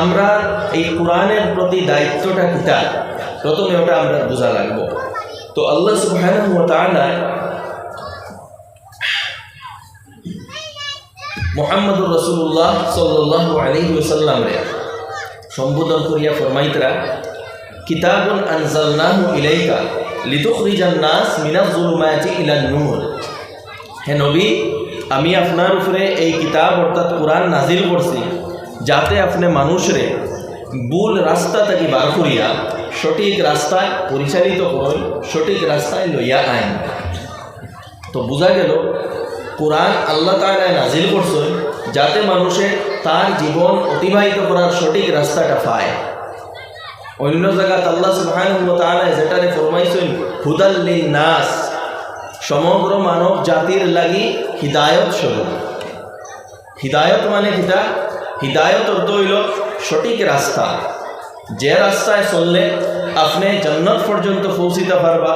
আমরা এই কোরআনের প্রতি দায়িত্বটা কিতা প্রথমে ওটা আমরা বোঝা লাগব। তো আল্লাহ তাআলা মোহাম্মদুর রসুল্লাহ সাল্লাহ আলী ওসাল্লাম রে সম্বোধন করিয়া ফরমাইতরা, কিতাবুন আনজালনাহু ইলাইকা লিতুখরিজান নাস মিনাজ জুলুমাতি ইলান নূর। হে নবী, আমি আপনার উপরে এই কিতাব অর্থাৎ কোরআন নাজিল করছি। যাতে আপনি মানুষরে ভুল রাস্তা থেকে বার করিয়া সঠিক রাস্তায় পরিচালিত করেন, সঠিক রাস্তায় লইয়া আইন তো বোঝা গেল, কোরআন আল্লাহ তালায় নাজিল করছেন যাতে মানুষে তার জীবন অতিবাহিত করার সঠিক রাস্তাটা পায়। অন্য জায়গাত আল্লাহ তাআলা যেটারে ফরমাইছেন হুদাল্লিন নাস সমগ্র মানব জাতির লাগি হিদায়ত স্বরূপ। হিদায়ত মানে কিতা হিদায়ত অর্থ হইল সঠিক রাস্তা যে রাস্তায় চললে আপনি জান্নাত পর্যন্ত পৌঁছিতে পারবা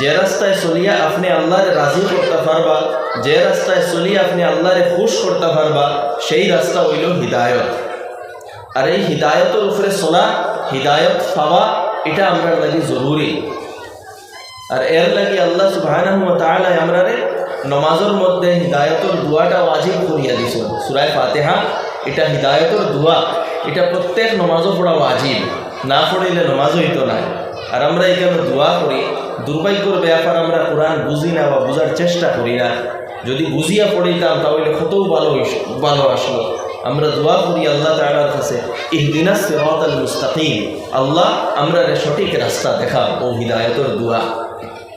যে রাস্তায় চলিয়া আপনি আল্লাহরে রাজি করতে পারবা যে রাস্তায় চলিয়া আপনি আল্লাহরে খুশ করতে পারবা সেই রাস্তা হইল হিদায়ত। আর এই হিদায়তের উপরে চলা হিদায়ত পাওয়া, এটা আমরা লাগি জরুরি। আর এর লাগি আল্লাহ সুবহানাহু ওয়া তাআলা আমরারে নমাজের মধ্যে হিদায়তর দোয়াটা ওয়াজিব করিয়া দিছেন। সূরা ফাতিহা এটা হিদায়তর দোয়া। এটা প্রত্যেক নমাজও পড়া ওয়াজিব। না পড়িলে নমাজ হইতো না। আর আমরা এখানে দোয়া করি, দুর্ভাগ্যর ব্যাপার আমরা কোরআন বুঝি না বা বোঝার চেষ্টা করি না। যদি বুঝিয়া পড়িতাম তাহলে কতও ভালো ভালো আসলো। আমরা দোয়া করি আল্লাহ তাআলার কাছে মুস্তাকিম। আল্লাহ আমরা সঠিক রাস্তা দেখা ও হিদায়তর দোয়া।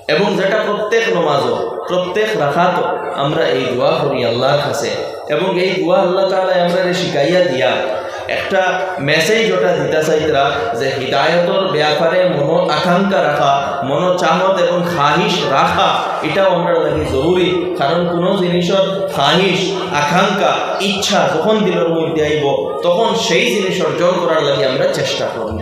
এবং যেটা প্রত্যেক নমাজও, প্রত্যেক রাখাত আমরা এই দোয়া করি আল্লাহর কাছে। এবং এই দোয়া আল্লাহ তাআলা আমরা শিখাইয়া দিয়া, একটা মেসেজ ওটা দিতে চাইতরা যে হৃদায়তর ব্যাপারে মনো আকাঙ্ক্ষা রাখা, মনো চাহত এবং খাহিস রাখা, এটাও আমরা লাগি জরুরি। কারণ কোনো জিনিসের খাহিস আকাঙ্ক্ষা, ইচ্ছা যখন দিলের মধ্যে আইব, তখন সেই জিনিস অর্জন করার লাগি আমরা চেষ্টা করব।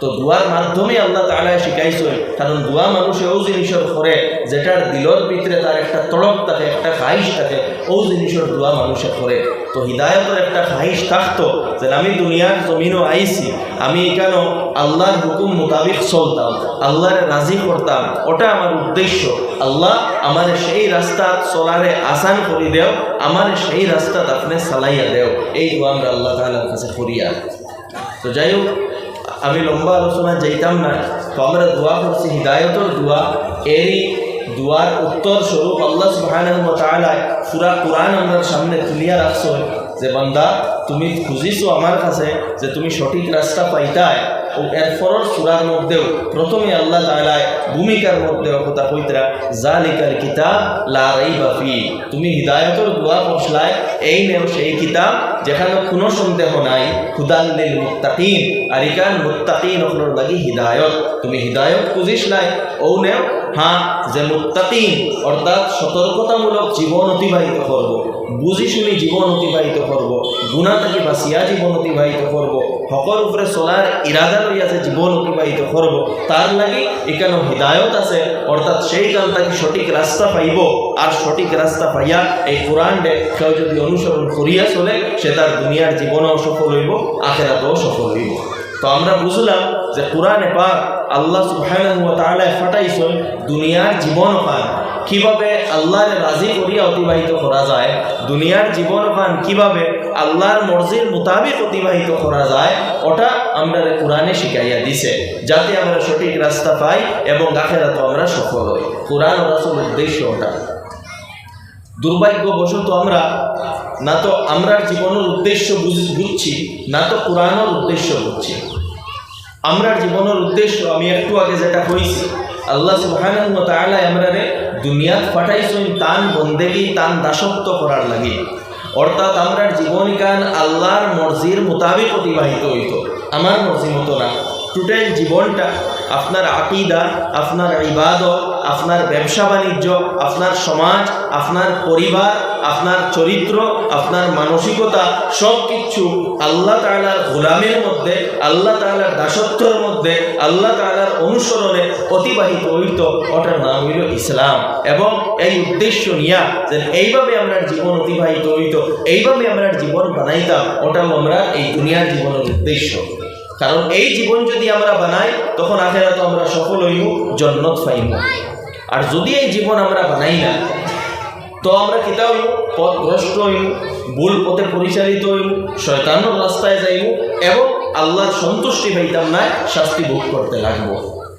তো দুয়ার মাধ্যমে আল্লাহ তালা শিখাইছেন, কারণ দুয়া মানুষ ও জিনিসের করে, যেটার দিলর ভিতরে তার একটা তড়প থাকে, একটা খাইশ থাকে ও জিনিসের দোয়া মানুষে করে। তো হৃদায়তের একটা খাইশ থাকতো যে আমি দুনিয়ার জমিনও আইছি, আমি কেন আল্লাহর হুকুম মোতাবিক চলতাম, আল্লাহরে রাজি করতাম, ওটা আমার উদ্দেশ্য। আল্লাহ আমার সেই রাস্তা চলারে আসান করে দেও, আমার সেই রাস্তা আপনি চালাইয়া দেও। এই দোয়া আমরা আল্লাহ তালার কাছে করিয়া তো যাই হোক আমি লম্বা আলোচনা যাইতাম না। তো আমরা দোয়া করছি হৃদায়তর দোয়া। এরই দোয়ার উত্তর স্বরূপ আল্লাহ সুবহানাহু সুরা কোরআন আমার সামনে তুলিয়া রাখছো যে, বান্দা, তুমি খুঁজিছো আমার কাছে যে, তুমি সঠিক রাস্তা পাইতায় এরপরের সুরার মধ্যেও প্রথমে আল্লাহ তাআলায় ভূমিকার মধ্যে কথা কইতরা জালিকাল কিতাব লা রাইবা ফি তুমি হিদায়াতের দোয়া করছলাই এই নেও সেই কিতাব যেখানে কোনো সন্দেহ নাই হুদাল্লিল মুত্তাকিন আর ইকান মুত্তাকিন হলোর লাগি হিদায়ত তুমি হিদায়ত খুঁজিস নাই ও নেও হ্যাঁ যে মুত্তাকিন, অর্থাৎ সতর্কতামূলক জীবন অতিবাহিত করব, বুঝি শুনি জীবন অতিবাহিত করব গুণা থেকে বাঁচিয়া জীবন অতিবাহিত করব হকর উপরে চলার ইরাদা লইয়া যে জীবন অতিবাহিত করব তার লাগি এখানে হৃদায়ত আছে অর্থাৎ সেই কাল তাকে সঠিক রাস্তা পাইব। আর সঠিক রাস্তা পাইয়া এই কোরআন ডে কেউ যদি অনুসরণ করিয়া চলে, সে তার দুনিয়ার জীবনেও সফল হইব আখেরাতেও সফল হইব। তো আমরা বুঝলাম যে কোরআনে পাক আল্লাহ তাআলা ফাটাইছেন দুনিয়ার জীবন পান কীভাবে আল্লাহর রাজি করিয়া অতিবাহিত করা যায়, দুনিয়ার জীবন পান কীভাবে আল্লাহর মর্জির মোতাবেক অতিবাহিত করা যায়, ওটা আমরা কোরআনে শিখাইয়া দিছে, যাতে আমরা সঠিক রাস্তা পাই এবং আখেরাতে আমরা সফল হই। কোরআন রাসূল উদ্দেশ্য ওটা। দুর্ভাগ্যবশত আমরা, না তো আমরা জীবনের উদ্দেশ্য বুঝ- বুঝছি, না তো কোরআনের উদ্দেশ্য বুঝছি। আমরা জীবনের উদ্দেশ্য আমি একটু আগে যেটা কইছি আল্লাহ সুবহানাহু ওয়া তাআলা আমরারে দুনিয়াত পাঠাইছেন তান বন্দেগি, তান দাসত্ব করার লাগে। অর্থাৎ আমরা জীবনকান আল্লাহর মর্জির মোতাবেক অতিবাহিত হইত। আমার মর্জি মতো না। টোটাল জীবনটা আপনার আকিদা, আপনার ইবাদত আপনার ব্যবসা বাণিজ্য, আপনার সমাজ, আপনার পরিবার, আপনার চরিত্র, আপনার মানসিকতা সব কিছু আল্লাহ তাআলার গোলামের মধ্যে, আল্লাহ তাআলার দাসত্বর মধ্যে, আল্লাহ তাআলার অনুসরণে অতিবাহিত হইত ওটার নাম হইল ইসলাম। এবং এই উদ্দেশ্য নিয়া যে এইভাবে আমরা জীবন অতিবাহিত হইত, এইভাবে আমরা জীবন বানাইতাম, ওটাও আমরা এই দুনিয়ার জীবনের উদ্দেশ্য। কারণ এই জীবন যদি আমরা বানাই, তখন আখেরা তো আমরা সফল হইব, জন্নত পাইব। আর যদি এই জীবন আমরা বানাই না, তো আমরা কিতাব পথ ভ্রষ্ট হইব, ভুল পথে পরিচালিত হইব, শয়তানোর রাস্তায় যাইব এবং আল্লাহর সন্তুষ্টি পাইতাম না, শাস্তি ভোগ করতে লাগবো।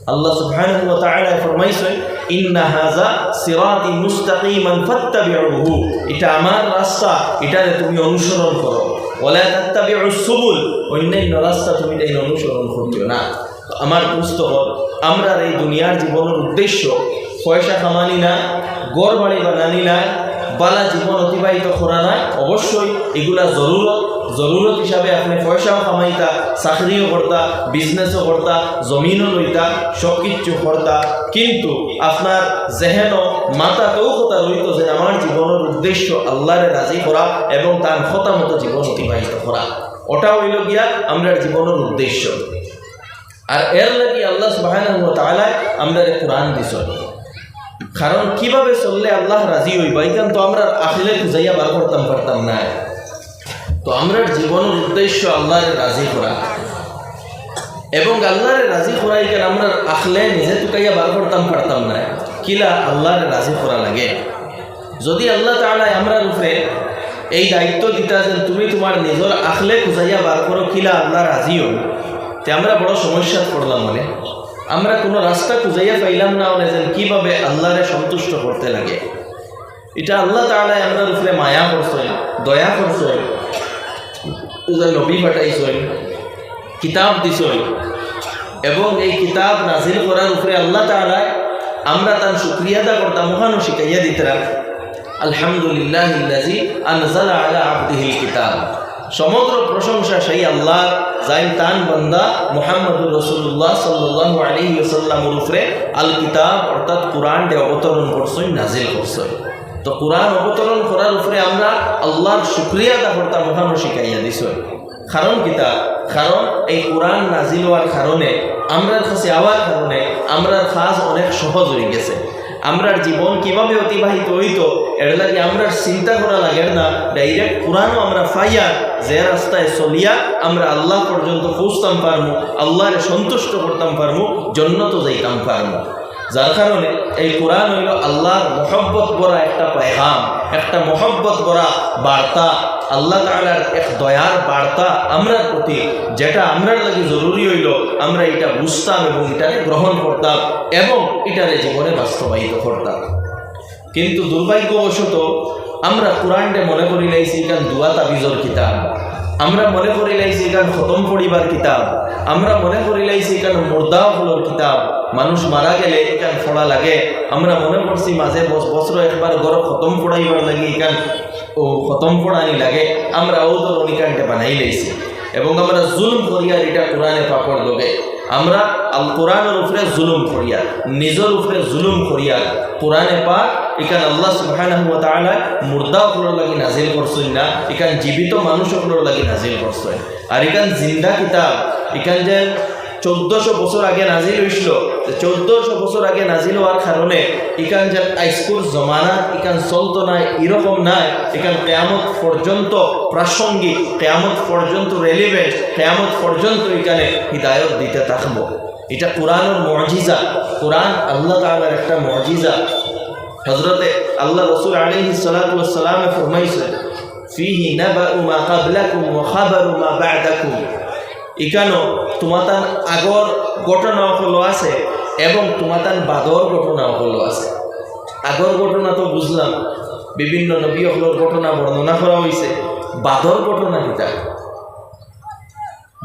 আল্লাহ সুবহানাহু ওয়া তাআলা ফরমাইছেন, ইন্না হাযা সিরাতি মুস্তাকিমান ফাত্তাবিউহু। এটা আমার রাস্তা, এটারে তুমি অনুসরণ করো। অন্যান্য রাস্তা তুমি তাই অনুসরণ করিও না। আমার পুস্তক আমরা এই দুনিয়ার জীবনের উদ্দেশ্য পয়সা কামানি না গড় বাড়ি বানানি না, বালা জীবন অতিবাহিত করা না? অবশ্যই এগুলা জরুরত। জরুরত হিসাবে আপনি পয়সাও কামাইতা চাকরিও করতা বিজনেসও করতা জমিনও লইতা সব কিছু করতা কিন্তু আপনার জেহেন মাথাতেও কথা রইত যে আমার জীবনের উদ্দেশ্য আল্লাহরে রাজি করা এবং তার কথা মতো জীবন অতিবাহিত করা ওটা হইল গিয়া আমরা জীবনের উদ্দেশ্য। আর এর লাগি আল্লাহ ওয়া তাআলা আমরা কোরআন দিছ কারণ কীভাবে চললে আল্লাহ রাজি হইবা এখান তো আমরা আসলে খুঁজাইয়া বার করতাম পারতাম না তো আমরা জীবনের উদ্দেশ্য আল্লাহর রাজি করা। এবং আল্লাহরে রাজি করাই এখানে আমরা আখলে নিজে টুকাইয়া বার করতাম, পারতাম না। কিলা আল্লাহরে রাজি করা লাগে? যদি আল্লাহ তাআলা আমরা উপরে এই দায়িত্ব দিতা যে তুমি তোমার নিজের আখলে খুঁজাইয়া বার করো, কিলা আল্লাহ রাজি হন? তে আমরা বড় সমস্যাত পড়লাম মানে। আমরা কোনো রাস্তা খুঁজাইয়া পাইলাম না মানে যেন কীভাবে আল্লাহরে সন্তুষ্ট করতে লাগে। এটা আল্লাহ তাআলা আমরা উপরে মায়া করছেন দয়া করছেন যে নবী পাঠাইছেন, কিতাব দিছেন। এবং এই কিতাব নাজিল করার উপরে আল্লাহ তাআলা আমরা তার শুক্রিয়া আদা করতাম, মহানও শিখাইয়া দিতাম আলহামদুলিল্লাহ আবদিহিল কিতাব সমগ্র প্রশংসা সেই আল্লাহ যাই তান বান্দা মোহাম্মদুর রসুল্লাহ সাল্লাহ আলী সাল্লামর উপরে আল কিতাব অর্থাৎ কোরআন ডে অবতরণ করছেন নাজিল করছেন। তো কোরআন অবতরণ করার উপরে আমরা আল্লাহর শুক্রিয়া আদা করতাম মহানও শিখাইয়া দিছ। কারণ কিতা কারণ এই কোরআন নাজিল হওয়ার কারণে, আমরার কাছে আওয়ার কারণে, আমরার কাজ অনেক সহজ হয়ে গেছে। আমরার জীবন কীভাবে অতিবাহিত হইত, এর লাগে আমরা চিন্তা করা লাগে না। ডাইরেক্ট কোরআনও আমরা ফাইয়া যে রাস্তায় চলিয়া আমরা আল্লাহ পর্যন্ত পৌঁছতাম পারমু, আল্লাহরে সন্তুষ্ট করতাম পারমু, জন্নত যাইতাম পারমু। যার কারণে এই কোরআন হইল আল্লাহর মহব্বত করা একটা পেগাম একটা মহব্বত করা বার্তা, আল্লাহ তালার এক দয়ার বার্তা আমরার প্রতি, যেটা আমরার লাগে জরুরি হইল, আমরা এটা বুঝতাম এবং এটাকে গ্রহণ করতাম এবং এটারে জীবনে বাস্তবায়িত করতাম। কিন্তু দুর্ভাগ্যবশত আমরা কোরআনটা মনে করি লাইছি এখান দুয়া তাবিজর কিতাব। আমরা মনে করি লাইছি এখান খতম পড়িবার কিতাব। আমরা মনে করি লাইছি এখান মুর্দা হলোর কিতাব। মানুষ মারা গেলে এখান ফোড়া লাগে। আমরা মনে করছি মাঝে বছর একবার গড় খতম পড়াইবার লাগে এখান ও খতম পড়ানি লাগে। আমরা ও ধরুন এখানটা বানাই লাইছি। এবং আমরা জুলুম করিয়া এটা কোরআনে পাপড় লোকে আমরা কোরআনের উপরে জুলুম করিয়া, নিজের উপরে জুলুম করিয়া কোরআনে পাক এখানে আল্লাহ সুবহানাহু মুর্দা ওগুলোর লাগি নাজিল করছেন না এখান জীবিত মানুষ ওগুলোর লাগি নাজিল করছেন। আর এখান জিন্দা কিতাব এখান যে চোদ্দশো বছর আগে নাজিল হয়েছিল চোদ্দশো বছর আগে নাজিল হওয়ার কারণে এখান যে আইস্কুল জমানা এখান চলতো না এরকম নাই এখান কেয়ামত পর্যন্ত প্রাসঙ্গিক, কেয়ামত পর্যন্ত রেলিভেন্ট কেয়ামত পর্যন্ত এখানে হৃদায়ত দিতে থাকব। এটা কোরআনের মজিজা, কোরআন আল্লাহ তালার একটা মজিজা। হজরতে আল্লাহ রসুল আলী সালাতামে ফরমাইছে, ফিহি নাবাউ মা কাবলাকুম ওয়া খাবারু মা বা'দাকুম। ইকানো তোমাতান আগর ঘটনা হলো আছে এবং তোমাতান বাদর ঘটনা হলো আছে। আগর ঘটনা তো বুঝলাম, বিভিন্ন নবী হলোর ঘটনা বর্ণনা করা হয়েছে বাদর ঘটনা কিতা?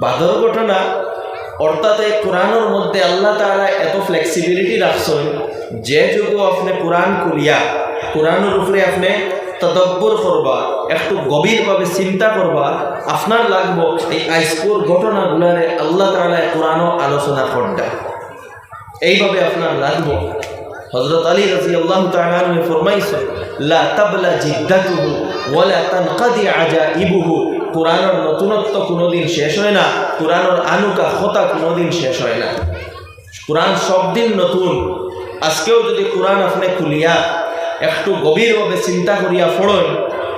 বাদর ঘটনা অর্থাৎ এই কোরআনের মধ্যে আল্লাহ তাআলা এত ফ্লেক্সিবিলিটি রাখছেন, যে যুগ আপনি কোরআন করিয়া, কোরআনের উপরে আপনি তদব্বর করবা, একটু গভীরভাবে চিন্তা করবা, আপনার লাগবো এই আইসপুর ঘটনাগুলারে আল্লাহ তাআলা কোরআনও আলোচনা করডা এইভাবে আপনার লাগবো। হযরত আলী রাদিয়াল্লাহু তাআলা আনহু ফরমাইছে লা তাবলা জিদ্দাতুহু ওয়ালা তানকাদি আজাইবুহু কোরআনের নতুনত্ব কোনোদিন শেষ হয় না, কোরআনের আনুকা খতা কোনোদিন শেষ হয় না। কোরআন সব দিন নতুন। আজকেও যদি কোরআন আপনি খুলিয়া একটু গভীরভাবে চিন্তা করিয়া পড়েন,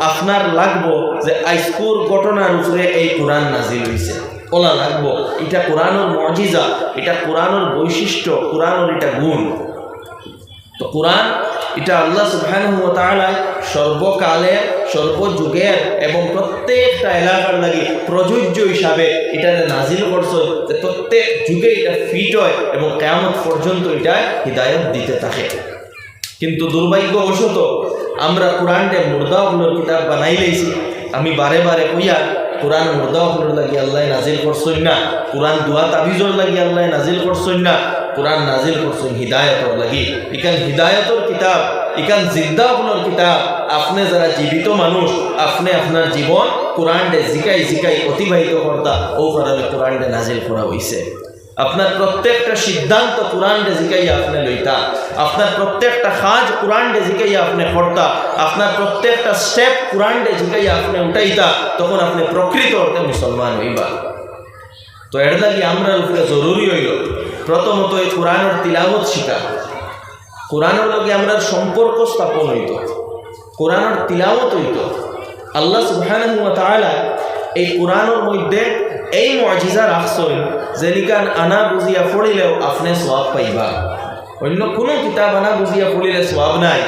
আপনার লাগবো যে আইসকুর ঘটনার উপরে এই কোরআন নাজিল হয়েছে ওলা লাগবো, এটা কোরআনের মজিজা, এটা কোরআনের বৈশিষ্ট্য, কোরআনের এটা গুণ। তো কোরআন, এটা আল্লাহ সুবহানাহু সর্বকালের সর্বযুগের এবং প্রত্যেকটা এলাকার লাগি প্রযোজ্য হিসাবে এটা নাজিল করছে, যে প্রত্যেক যুগে এটা ফিট হয় এবং কেমন পর্যন্ত এটা হৃদায়ত দিতে থাকে। কিন্তু দুর্ভাগ্যবশত আমরা কোরআনটা মুর্দাগুলোর কিতাব বানাই লাইছি। আমি বারে বারে কইয়া, কোরআন মুর্দাগুলোর লাগি আল্লাহ নাজিল করছেন না, কোরআন দুয়া তাবিজর লাগি আল্লাহ নাজিল করছেন না, কোরআন নাজিল করছেন হিদায়তর লাগি। ইকান হিদায়তর কিতাব ইকান জিদ্দাগুলোর কিতাব, আপনি যারা জীবিত মানুষ, আপনি আপনার জীবন কোরআনটে জিকাই জিকাই অতিবাহিত কর্তা ও কারণে কোরআনটে নাজিল করা হইছে। আপনার প্রত্যেকটা সিদ্ধান্ত কোরআন জিকাইয়া আপনি লইতা, আপনার প্রত্যেকটা কাজ কোরআন জিকাইয়া আপনি করতা, আপনার প্রত্যেকটা স্টেপ কোরআন জিকাইয়া আপনি উঠাইতা, তখন আপনি প্রকৃত অর্থে মুসলমান হইবা। তো এর লাগি আমরা উপরে জরুরি হইল, প্রথমত এই কোরআনের তিলাবত শিখা। কোরআনের লগে আমরা সম্পর্ক স্থাপন হইত, কোরআনের তিলাবত হইত। আল্লাহ তাআলা এই কোরআনের মধ্যে এই মজিজা রাখছেন যেনিকান আনা বুঝিয়া পড়িলেও আপনি সোয়াব পাইবা। অন্য কোনো কিতাব আনা বুঝিয়া পড়িলে সোয়াব নাই,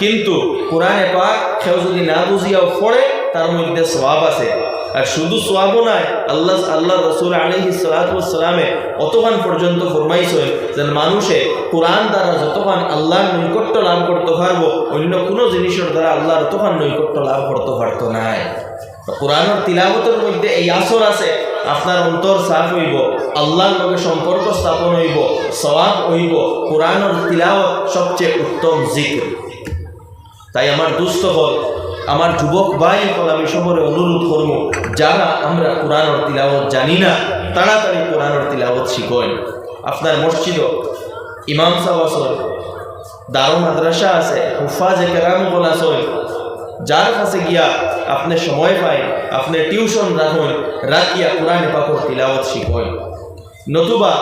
কিন্তু কোরআনে পাক কেউ যদি না বুঝিয়াও পড়ে, তার মধ্যে সোয়াব আছে। আর শুধু সোয়াবও নাই, আল্লাহ আল্লাহ রসুল আলহি সালাতামে অতখান পর্যন্ত ফরমাইছেন যে মানুষে কোরআন দ্বারা যতক্ষণ আল্লাহর নৈকট্য লাভ করতে পারব, অন্য কোনো জিনিসের দ্বারা আল্লাহর ততক্ষণ নৈকট্য লাভ করতে পারতো নাই। কোরআনের তিলাবতের মধ্যে এই আসর আছে, আপনার অন্তর সাফ হইব, আল্লাহর লগে সম্পর্ক স্থাপন হইব, সওয়াব হইব কোরআনের তিলাওয়াত সবচেয়ে উত্তম জিক্র। তাই আমার দুস্থ হল আমার যুবক ভাই হল আমি সবরে অনুরোধ করব, যারা আমরা কোরআনের তিলাওয়াত জানি না, তাড়াতাড়ি কোরআনের তিলাওয়াত শিখেন আপনার মসজিদ ইমাম সাহেব আসল দারু মাদ্রাসা আছে, হুফাজে কেরাম বল আসল যার কাছে গিয়া আপনি সময় পাই আপনি টিউশন রাখুন, রাখিয়া কোরআনে পাপড় তিলাওয়াত শিখুন নতুবা,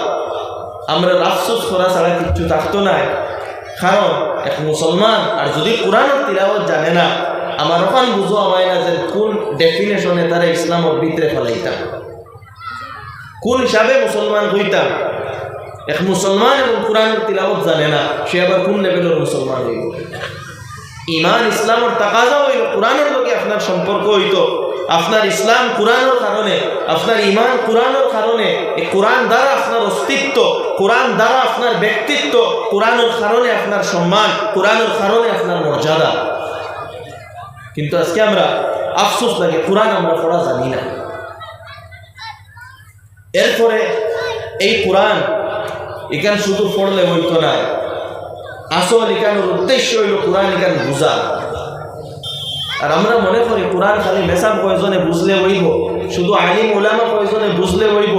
আমরা আফসোস করা ছাড়া কিচ্ছু থাকতো না, কারণ এক মুসলমান আর যদি কোরআনের তিলাওয়াত জানে না আমার ওখান বুঝো আমায় না যে কোন ডেফিনেশনে তারা ইসলামের ভিতরে ফেলাইতাম। কোন হিসাবে মুসলমান হইতাম। এক মুসলমান এবং কোরআনের তিলাওয়াত জানে না, সে আবার কোন লেভেলের মুসলমান হইব? ইমান ইসলামের তাকাজা হইল, কোরআনের লোকে আপনার সম্পর্ক হইতো। আপনার ইসলাম কোরআনের কারণে, আপনার ইমান কোরআনের কারণে এই কোরআন দ্বারা আপনার অস্তিত্ব, কোরআন দ্বারা আপনার ব্যক্তিত্ব, কোরআনের কারণে আপনার সম্মান, কোরআনের কারণে আপনার মর্যাদা। কিন্তু আজকে আমরা আফসোস লাগে, কোরআন আমরা পড়া জানি না। এরপরে এই কোরআন, এখানে শুধু পড়লে হইতো না, আসল এখানের উদ্দেশ্য হইল কোরআন এখানে বুঝা। আর আমরা মনে করি কোরআন খালি মেসাব কয়জনে বুঝলে হইব, শুধু আলিম ওলামা কয়জনে বুঝলে হইব,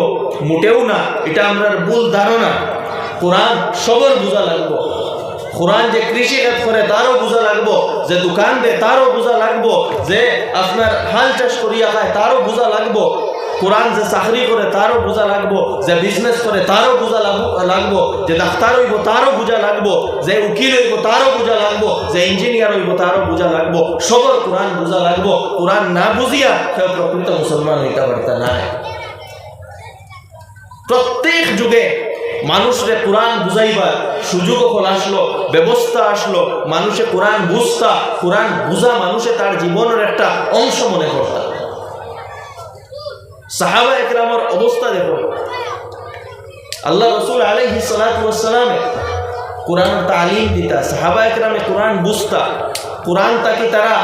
মোটেও না, এটা আমরা ভুল ধারণা। কোরআন সবর বোঝা লাগবো। কোরআন যে কৃষি কাজ করে তারও বোঝা লাগবো যে দোকান দেয় তারও বোঝা লাগবো যে আপনার হাল চাষ করিয়া খায় তারও বোঝা লাগবো কোরআন যে চাকরি করে তারও বোঝা লাগবো যে বিজনেস করে তারও বোঝা লাগবো যে ডাক্তার হইব তারও বোঝা লাগবো যে উকিল হইব তারও বোঝা লাগবো যে ইঞ্জিনিয়ার হইব তারও বোঝা লাগবো সবর কোরআন বোঝা লাগবো কোরআন না বুঝিয়া কেউ প্রকৃত মুসলমান হইতে পারত না প্রত্যেক যুগে মানুষরে কোরআন বুঝাইবার সুযোগ কল আসলো, ব্যবস্থা আসলো, মানুষে কোরআন বুঝতা, কোরআন বুঝা মানুষে তার জীবনের একটা অংশ মনে করতা। সাহাবা একরামর অবস্থা দেখো। আল্লাহ রসুল আলহি সালাতামে কোরআন তালিম দিতা, সাহাবা একরামে কোরআন বুঝতা। কোরআন তাকে তারা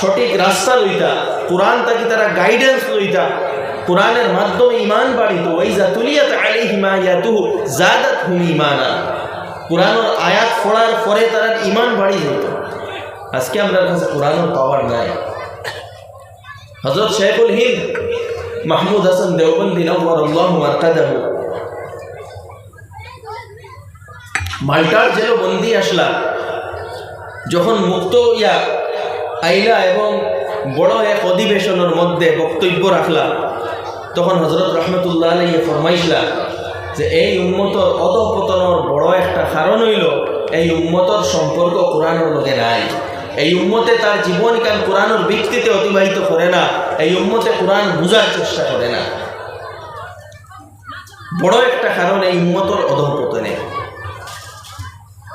সঠিক রাস্তা লইতা, কোরআন তাকে তারা গাইডেন্স লইতা। কোরআনের মাধ্যমে ইমান বাড়িত ওইজা তুলিয়াত আলাইহিমা ইয়াতুহু জাদাত হুম ইমানা আয়াত পড়ার পরে তারা ইমান বাড়ি যেত আজকে আমরা কাছে পাওয়ার নাই। হজরত শেখুল হিন্দ মাহমুদ হাসান দেওবন্দি নবর মাল্টার জেল বন্দি আসলা। যখন মুক্ত ইয়া আইলা এবং বড় এক অধিবেশনের মধ্যে বক্তব্য রাখলা। তখন হজরত রহমতুল্লাহ আলাইয়ে ফরমাইছিলা যে, এই উন্মতর অধপতনের বড় একটা কারণ হইল, এই উন্মতর সম্পর্ক কোরআনের লগে নাই। এই উম্মতে তার জীবন কাল কোরআনের ব্যক্তিতে অতিবাহিত করে না। এই উম্মতে কোরআন বুঝার চেষ্টা করে না। বড় একটা কারণ এই উম্মতর অধপতনে।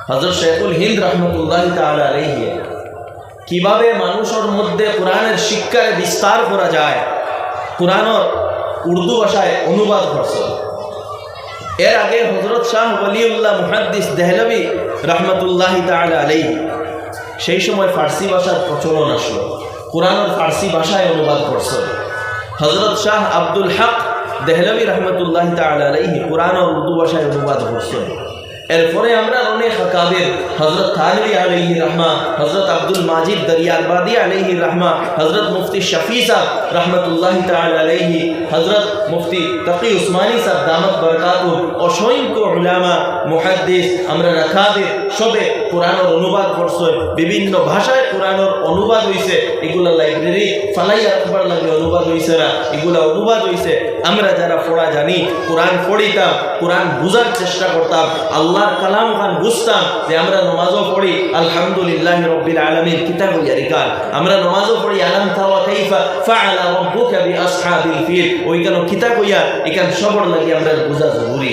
হজরত শেখুল হিন্দ রহমতুল্লাহ আলাইহি, কীভাবে মানুষের মধ্যে কোরআনের শিক্ষার বিস্তার করা যায়, কোরআনের উর্দু ভাষায় অনুবাদ করছে। এর আগে হজরত শাহ ওলিউল্লাহ মুহাদ্দিস দেহলবি রহমতুল্লাহ তাআলা আলাইহি সেই সময় ফার্সি ভাষার প্রচলন আসলো। কোরআনের ফার্সি ভাষায় অনুবাদ করছে। হজরত শাহ আব্দুল হক দেহলবি রহমতুল্লাহ তালা আলাইহি কোরআন ও উর্দু ভাষায় অনুবাদ করছেন। এরপরে আমরা অনেক কাবের হজরত থানবী আলহি রহমা হজরত আব্দুল মাজিদ দরিয়াবাদী আলহি রহমা হজরত মুফতি শফি সাহ রহমতুল্লাহ তাল আলহি হজরত মুফতি তকি উসমানী সাহ দামত বরকাত অসংখ্য মুহাদ্দিস, আমরা রাখাদের সবে কোরআনের অনুবাদ করছে বিভিন্ন ভাষায় কোরআনের অনুবাদ হয়েছে এগুলা লাইব্রেরি ফালাই রাখবার লাগে অনুবাদ হয়েছে না, এগুলা অনুবাদ হয়েছে আমরা যারা পড়া জানি, কোরআন পড়িতাম, কোরআন বুঝার চেষ্টা করতাম আল্লাহর কালাম খান বুঝতাম যে আমরা নমাজও পড়ি, আলহামদুলিল্লাহ রব্বিল আলমীর কিতাব ইয়ারিকান আমরা নমাজও পড়ি, আলাম তাওয়া কাইফা ফাআলা রাব্বুকা বিআসহাবিল ফিল। কেন কিতাব ইয়া এখান সবর লাগি আমরা বোঝা জরুরি।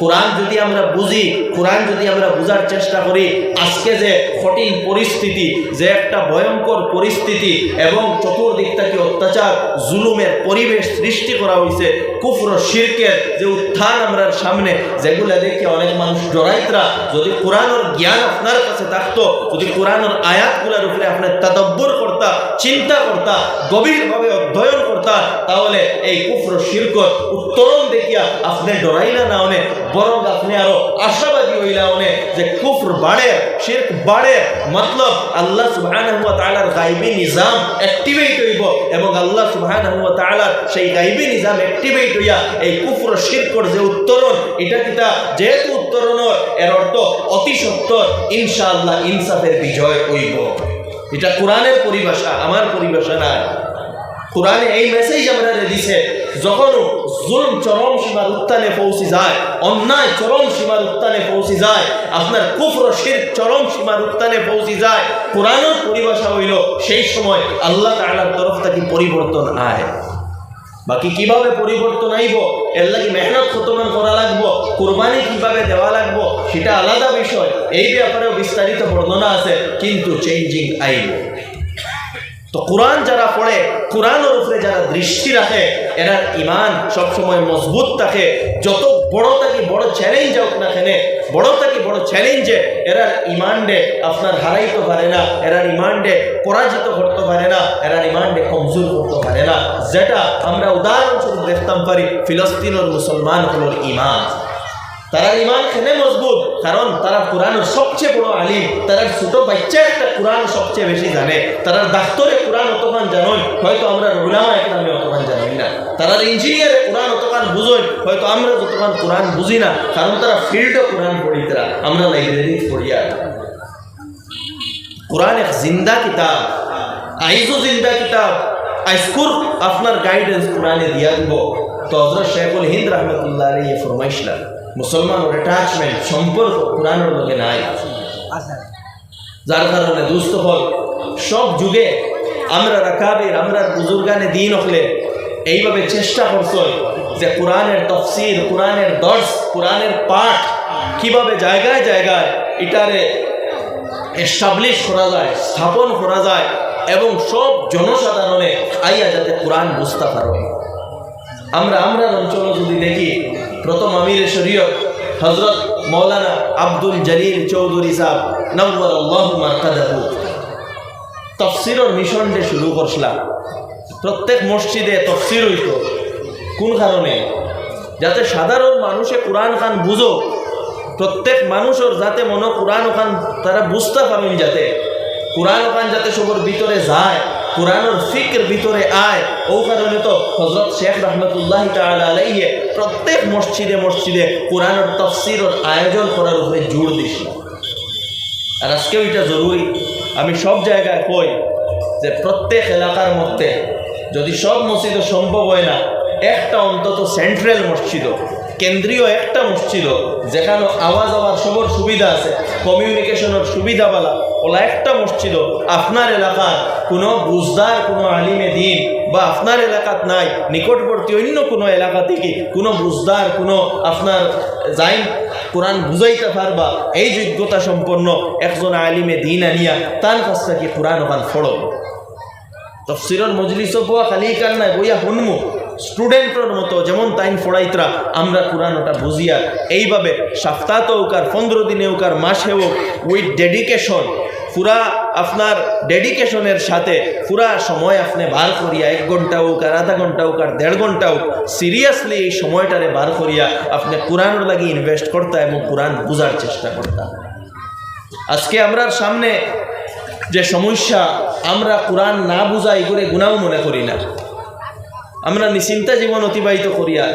কোরআন যদি আমরা বুঝি, কোরআন যদি আমরা বুঝার চেষ্টা করি, আজকে যে কঠিন পরিস্থিতি, যে একটা ভয়ঙ্কর পরিস্থিতি এবং চতুর্দিক থেকে অত্যাচার, জুলুমের পরিবেশ সৃষ্টি করা হয়েছে কুফর শিরকের যে উত্থান আমরা সামনে, যেগুলো দেখে অনেক মানুষ জড়াইতরা যদি কোরআনের জ্ঞান আপনার কাছে থাকতো, যদি কোরআনের আয়াতগুলোর উপরে আপনার তদব্বর করতা, চিন্তা করতা, গভীরভাবে অধ্যয়ন করতা, তাহলে এই কুফর শিরকত উত্তরণ দেখিয়া আপনি ডরাইলা না অনেক বরং আপনি আরও আশাবাদী হইলা অনেক যে কুফর বাড়ে, শিরক বাড়ে। মতলব আল্লাহ সুবহানাহু ওয়া তাআলার গায়বী নিজাম অ্যাক্টিভেট হইব এবং আল্লাহ সুবহানাহু ওয়া তাআলার সেই গায়বী নিজাম অ্যাক্টিভেট হইয়া এই কুফর শিরকর যে উত্তরণ, এটা কিতা যেহেতু উত্তরণ এর অর্থ অতি সত্তর, ইনশাআল্লাহ ইনসাফের বিজয় হইব। এটা কোরআনের পরিভাষা, আমার পরিভাষা নাই। কোরআনে এই মেসেজ আমরা দিছে যখন জুলম চরম সীমার উত্থানে পৌঁছে যায়, অন্যায় চরম সীমার উত্থানে পৌঁছে যায়, আপনার কুফর শির চরম সীমার উত্থানে পৌঁছে যায়, কোরআনের পরিভাষা হইল সেই সময় আল্লাহ তাআলার তরফ থেকে পরিবর্তন আয়। বাকি কীভাবে পরিবর্তন আইব? এর লাগি মেহনত কতমান করা লাগবো? কোরবানি কীভাবে দেওয়া লাগবো? সেটা আলাদা বিষয়। এই ব্যাপারেও বিস্তারিত বর্ণনা আছে, কিন্তু চেঞ্জিং আইব তো কোরআন যারা পড়ে, কোরআনের উপরে যারা দৃষ্টি রাখে এরা ইমান সবসময় মজবুত থাকে। যত বড় থাকি বড় চ্যালেঞ্জ হোক না কেন, বড় থাকি বড় চ্যালেঞ্জে এরা ইমানডে আপনার হারাইতে পারে না, এরা ইমানডে পরাজিত করতে পারে না, এরা ইমানডে কমজোর করতে পারে না। যেটা আমরা উদাহরণস্বরূপ দেখতাম পারি, ফিলিস্তিনের মুসলমান হলোর ইমান তারা ইমান খেলে মজবুত, কারণ তারা কোরআনের সবচেয়ে বড় আলিম। তারা ছোট বাচ্চা একটা কোরআন সবচেয়ে বেশি জানে। তারা ডাক্তরে কোরআন অতখান জানোই, হয়তো আমরা রুলামা একরামে অতখান জানি না। তারা ইঞ্জিনিয়ারে কোরআন অতখান বুঝোই, হয়তো আমরা যতখান কোরআন বুঝি না, কারণ তারা ফিল্ডে কোরআন পড়ি তারা, আমরা লাইব্রেরি পড়িয়া কোরআন এক জিন্দা কিতাব আইজও জিন্দা কিতাব। আইসকুর আপনার গাইডেন্স কোরআনে দিয়া দিব। তো হজরত শেখুল হিন্দ রহমতুল্লাহ আলী মুসলমানের অ্যাটাচমেন্ট সম্পর্ক কোরআনের লগে নাই। যার কারণে দুস্থ হল। সব যুগে আমরা রাখাবের আমরা বুজুর্গানে দিন হলে এইভাবে চেষ্টা করছ যে কোরআনের তফসির কোরআনের দর্শ কোরআনের পাঠ কীভাবে জায়গায় জায়গায় এটারে এস্টাবলিশ করা যায় স্থাপন করা যায় এবং সব জনসাধারণে আইয়া যাতে কোরআন বুঝতে পারো আমরা আমরা অঞ্চল যদি দেখি প্রথম আমির শরীয়ত হজরত মৌলানা আব্দুল জলিল চৌধুরী সাহ আল্লাহ মার্কাদাহু। তফসিরর মিশনটা শুরু করছিলাম। প্রত্যেক মসজিদে তফসির হইত। কোন কারণে? যাতে সাধারণ মানুষে কোরআন খান বুঝো প্রত্যেক মানুষের যাতে মনে কোরআন ওখান তারা বুঝতে পারেন যাতে। কোরআন ওখান যাতে সবর ভিতরে যায়। কোরআনের ফিক্র ভিতরে আয়। ও কারণে তো হজরত শেখ রহমতুল্লাহ তাআলা প্রত্যেক মসজিদে মসজিদে কোরআনের তফসিরের আয়োজন করার উপরে জোর দিছিল আর আজকেও এটা জরুরি। আমি সব জায়গায় কই যে প্রত্যেক এলাকার মধ্যে যদি সব মসজিদে সম্ভব হয় না, একটা অন্তত সেন্ট্রাল মসজিদ, কেন্দ্রীয় একটা মসজিদ, যেখানে আওয়াজ আওয়ার সবর সুবিধা আছে, কমিউনিকেশনের সুবিধা বলা ওলা একটা মসজিদ আপনার এলাকার কোনো বুঝদার, কোনো আলিমে দিন বা আপনার এলাকাত নাই, নিকটবর্তী অন্য কোনো এলাকা থেকে কোনো বুঝদার, কোনো আপনার যাই কোরআন বুঝাইতে পারবা, এই যোগ্যতা সম্পন্ন একজন আলিমে দিন আনিয়া তার কাছ থেকে কোরআন ওখান ফড়ো। তফসিরর মজলিস পোয়া খালি কান নাই, বইয়া শুনমু। স্টুডেন্টর মতো, যেমন তাইন ফড়াইতরা, আমরা কোরআন ওটা বুঝিয়া, এইভাবে সপ্তাহ হোকার পনেরো দিনে হোকার মাসে হোক উইথ ডেডিকেশন পুরা আপনার ডেডিকেশনের সাথে পুরা সময় আপনি বার করিয়া, এক ঘণ্টা হোক আর আধা ঘণ্টা হোক আর দেড় ঘণ্টা হোক সিরিয়াসলি এই সময়টারে বার করিয়া আপনি কোরআনের লাগি ইনভেস্ট করতে এবং কোরআন বুঝার চেষ্টা করতাম আজকে আমরার সামনে যে সমস্যা, আমরা কোরআন না বুঝাই করে গুণাও মনে করি না। আমরা নিশ্চিন্তা জীবন অতিবাহিত করিয়া,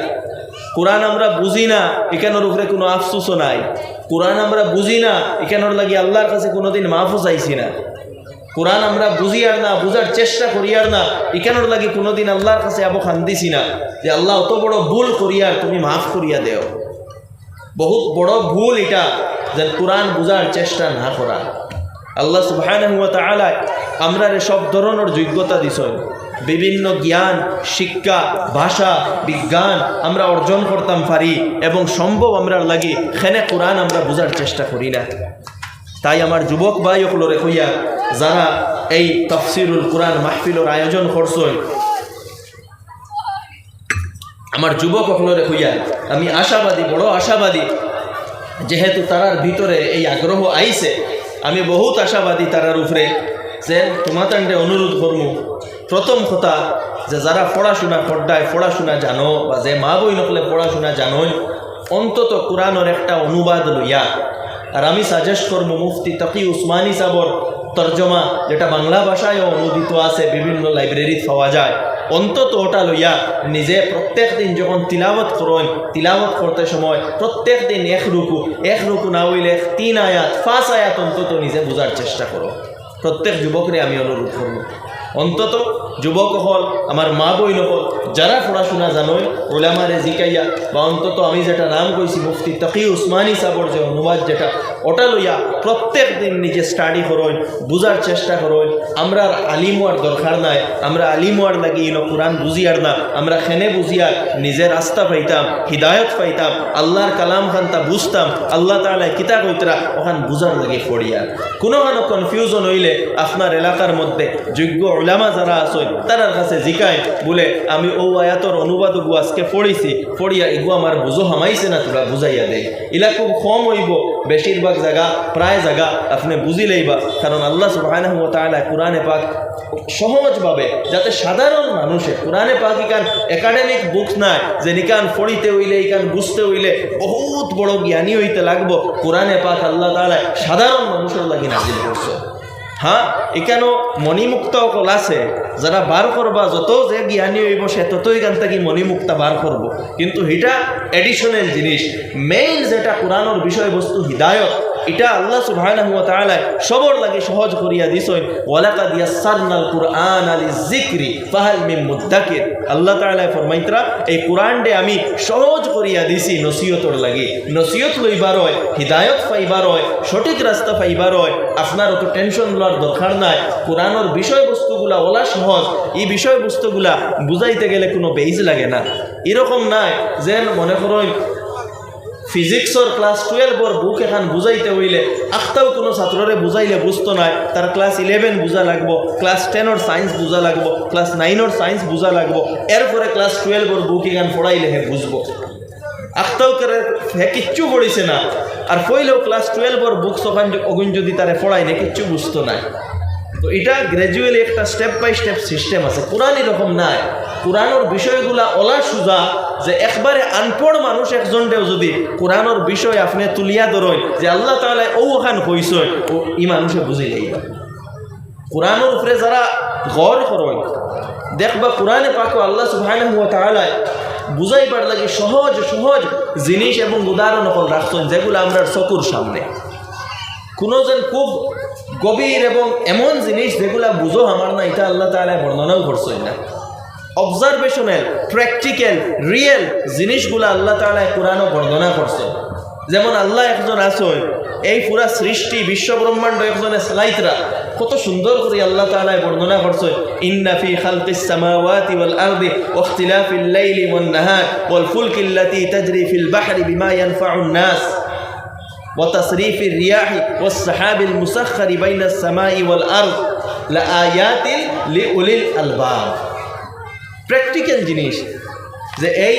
কোরআন আমরা বুঝি না, এখানোর উপরে কোনো আফসোসও নাই। কোরআন আমরা বুঝি না, এখানোর লাগি আল্লাহর কাছে কোনোদিন মাফও চাইছি না। কোরআন আমরা বুঝি আর না, বুঝার চেষ্টা করি আর না, এখানোর লাগি কোনোদিন আল্লাহর কাছে আবো খান্দিছি না, যে আল্লাহ অত বড় ভুল করিয়ার তুমি মাফ করিয়া দেও। বহুত বড় ভুল এটা, যে কোরআন বুঝার চেষ্টা না করা। আল্লাহ তাআলা আমরা সব ধরনের যোগ্যতা দিছেন। বিভিন্ন জ্ঞান, শিক্ষা, ভাষা, বিজ্ঞান আমরা অর্জন করতাম পারি এবং সম্ভব আমরা লাগি, খেনে কোরআন আমরা বুঝার চেষ্টা করি না। তাই আমার যুবক ভাই ওগুলোরে কইয়া যারা এই তফসিরুল কোরআন মাহফিলর আয়োজন করছেন, আমার যুবক ওগুলোরে কইয়া আমি আশাবাদী, বড় আশাবাদী, যেহেতু তারার ভিতরে এই আগ্রহ আইছে, আমি বহুত আশাবাদী তারার উপরে যে তোমাতান্ডে অনুরোধ করমু প্রথম কথা যে যারা পড়াশোনা করডায় পড়াশোনা জানো বা যে মা বই নকলে পড়াশোনা জানোই, অন্তত কোরআনের একটা অনুবাদ লইয়া। আর আমি সাজেস্ট করব মুফতি তকি উসমানী সাবর তর্জমা, যেটা বাংলা ভাষায়ও অনুদিত আছে, বিভিন্ন লাইব্রেরিত পাওয়া যায়। অন্তত ওটা লইয়া নিজে প্রত্যেক দিন যখন তিলাবত করেন তিলাবত করতে সময় প্রত্যেক দিন এক রুকু এক রুকু না হইলে তিন আয়াত, পাঁচ আয়াত অন্তত নিজে বোঝার চেষ্টা করো। প্রত্যেক যুবকরে আমি অনুরোধ করব। অন্তত যুবক হল আমার মা বই হল যারা পড়াশোনা জানোই ওলামারে জিকাইয়া, বা অন্তত আমি যেটা নাম কইছি মুফতি তকি উসমানী সাবর যে অনুবাদ যেটা, ওটা লইয়া প্রত্যেক দিন নিজে স্টাডি করোই বুঝার চেষ্টা করোই আমরা আলিম হওয়ার দরকার নাই, আমরা আলিম হওয়ার লাগি ইনো কোরআন বুঝিয়ার না, আমরা খেনে বুঝিয়ার নিজের রাস্তা পাইতাম, হৃদায়ত পাইতাম আল্লাহর কালাম খান্তা বুঝতাম আল্লাহ তালা কিতা কইতরা ওখান বুঝার লাগে পড়িয়ার কোনো কোনো কনফিউশন হইলে আপনার এলাকার মধ্যে যোগ্য ওলামা যারা আসই তারার কাছে জিকায়, বলে, আমি ও আয়াতর অনুবাদ গু আজকে পড়িছি, পড়িয়া এগু আমার বুঝো হামাইছে না তোরা বুঝাইয়া দেয় ইলা খুব কম হইব, বেশিরভাগ জায়গা, প্রায় জায়গা আপনি বুঝি লইবা, কারণ আল্লাহ সুবহানাহু ওয়া তাআলা কোরআনে পাক সহজভাবে, যাতে সাধারণ মানুষে কোরআনে পাক ইকান একাডেমিক বুক নাই, যে নিকান পড়িতে হইলে, ইকান বুঝতে হইলে বহুত বড় জ্ঞানী হইতে লাগবো, কোরআনে পাক আল্লাহ তাআলা সাধারণ মানুষের লাগি নাজিল করছে। হ্যাঁ এখানেও মণিমুক্ত অকল আছে, যারা বার করবা, যত যে জ্ঞানী হইব, সে ততই গান থাকি মণিমুক্তা বার করব। কিন্তু এটা এডিশনাল জিনিস। মেইন যেটা কোরআনের বিষয়বস্তু, হিদায়ত। এটা আল্লাহ সুবহানাহু সবর লাগে, সহজ করিয়া দিছই ওয়ালাকাদ ইয়াসসারনাল কুরআন আলি যিকরি ফাহাল মিন মুদ্দাকির। আল্লাহ তাআলা ফরমাইতরা, এই কোরআনডে আমি সহজ করিয়া দিছি, নসিহতর লাগি। নসিহত লইবার হয়, হিদায়ত পাইবার হয়, সঠিক রাস্তা পাইবার হয়, আপনার অত টেনশন লওয়ার দরকার নাই। কোরআনের বিষয়বস্তুগুলা ওলা সহজ, এই বিষয়বস্তুগুলা বুঝাইতে গেলে কোনো বেইজ লাগে না। এরকম নাই, যেন মনে করুন ফিজিক্সর ক্লাস টুয়েলভর বুক এখন বুঝাইতে হইলে আখতাও কোনো ছাত্ররে বুঝাইলে বুঝতো নাই তার ক্লাস ইলেভেন বুঝা লাগবো ক্লাস টেনের সায়েন্স বুঝা লাগবো ক্লাস নাইনের সায়েন্স বুঝা লাগবো, এরপরে ক্লাস টুয়েলভর বুক এখান পড়াইলে হে বুঝব। আখতাও করে হে কিচ্ছু পড়িছে না, আর পইলেও ক্লাস টুয়েলভর বুকস ওখান ওগুন যদি তারে পড়াই না, কিচ্ছু বুঝতো না। তো এটা গ্র্যাজুয়ালি একটা স্টেপ বাই স্টেপ সিস্টেম আছে। কোরআন এরকম নাই। কোরআনের বিষয়গুলা ওলা সুজা যে একবারে আনপড় মানুষ একজনটাও যদি কোরআনের বিষয় আপনি তুলিয়া ধরেন যে আল্লাহ তাহলে ও ওখান কইসই ও ই মানুষে বুঝি যাইবা কোরআনের উপরে যারা গড় করো দেখবা কোরআনে পাকো আল্লাহ সুবহানাহু ওয়া তাআলা বুঝাইবার লাগে সহজ সহজ জিনিস এবং উদাহরণ রাখছেন, যেগুলো আমরা চকুর সামনে। কোনো যেন খুব গভীর এবং এমন জিনিস যেগুলা বুঝো আমার না, এটা আল্লাহ তাআলা বর্ণনাও করছেন না। অবজারভেশনাল প্র্যাকটিক্যাল রিয়েল জিনিসগুলো আল্লাহ তাআলা কোরআনও বর্ণনা করছেন যেমন আল্লাহ একজন আসন এই পুরা সৃষ্টি বিশ্ব ব্রহ্মাণ্ড একজনে সালাইতরা কত সুন্দর করে আল্লাহ তাআলা বর্ণনা করছে ইন্না ফি খালকিস সামাওয়াতি ওয়াল আরদি ওয়াখতিলাফিল লাইলি ওয়ান নাহার ওয়াল ফুলকি তাজরি ফিল বাহরি বিমা ইয়ানফাউন নাস। وتصريف الرياح والسحاب المسخر بين السماء والأرض لآيات لأولي الألباب প্র্যাকটিক্যাল জিনিস যে এই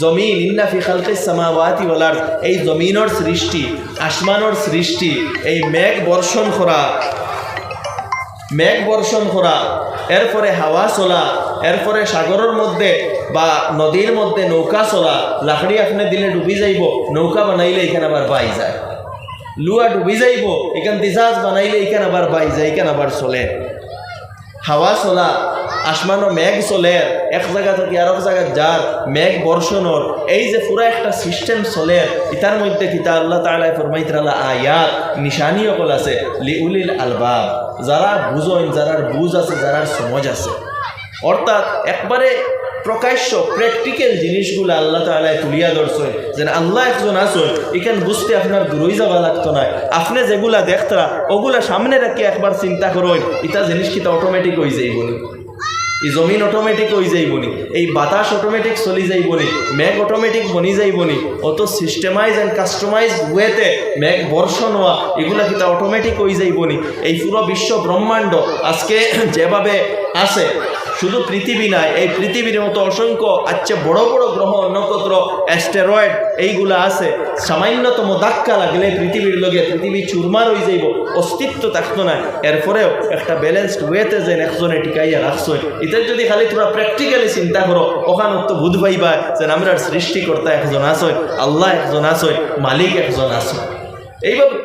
জমিন ইন্না ফি খালকিস সামাওয়াতি ওয়াল আরদ এই জমিনের সৃষ্টি আসমানের সৃষ্টি এই মেঘ বর্ষণ করা মেঘ বর্ষণ করা এরপরে হাওয়া চলা এরপরে সাগরের মধ্যে বা নদীর মধ্যে নৌকা চলা, লাকড়ি আপনি দিলে ডুবি যাইব, নৌকা বানাইলে এখানে আবার বাই যায়। লুয়া ডুবি যাইব, এখান দিজাজ বানাইলে এখানে আবার বাই যায়, এখানে আবার চলে। হাওয়া চলা আসমানো মেঘ চলে, এক জায়গা থেকে এক জায়গায় যার মেঘ বর্ষণর, এই যে পুরো একটা সিস্টেম চলে, ইতার মধ্যে কিতা আল্লাহ তাআলা ফরমাইতরালা আয়াত নিশানি অকল আছে লিউলিল আলবাব, যারা বুঝইন, যারার বুঝ আছে, যারার সমজ আছে। অর্থাৎ একবারে প্রকাশ্য প্র্যাকটিক্যাল জিনিসগুলো আল্লাহ তাআলা তুলিয়া ধরছে, যেন আল্লাহ একজন আসুন এখানে বুঝতে আপনার দূরই যাওয়া লাগতো না। আপনি যেগুলা দেখতরা ওগুলা সামনে রেখে একবার চিন্তা করুন এটা জিনিস কিতা অটোমেটিক হয়ে যাইব এই জমিন অটোমেটিক হয়ে যাইব এই বাতাস অটোমেটিক চলি যাইব নি? মেঘ অটোমেটিক বনি যাইব অত সিস্টেমাইজ অ্যান্ড কাস্টমাইজ ওয়েতে মেঘ বর্ষণ হওয়া, এগুলা কিতা অটোমেটিক হয়ে যাইব এই পুরো বিশ্ব ব্রহ্মাণ্ড আজকে যেভাবে আছে শুধু পৃথিবী নাই, এই পৃথিবীর মতো অসংখ্য আচ্ছা বড় বড় গ্রহ, নক্ষত্র অ্যাস্টেরয়েড এইগুলা আছে। সামান্যতম ধাক্কা লাগলে পৃথিবীর লগে পৃথিবী চুরমার হয়ে যাইব, অস্তিত্ব থাকতো না। এরপরেও একটা ব্যালেন্সড ওয়েতে যেন একজনে টিকাইয়া রাখছো। এটার যদি খালি তোমরা প্র্যাকটিক্যালি চিন্তা করো ওখানে তো বুধ পাইবা যে আমরা সৃষ্টিকর্তা একজন আসয় আল্লাহ একজন আসয় মালিক একজন আসয় এইভাবে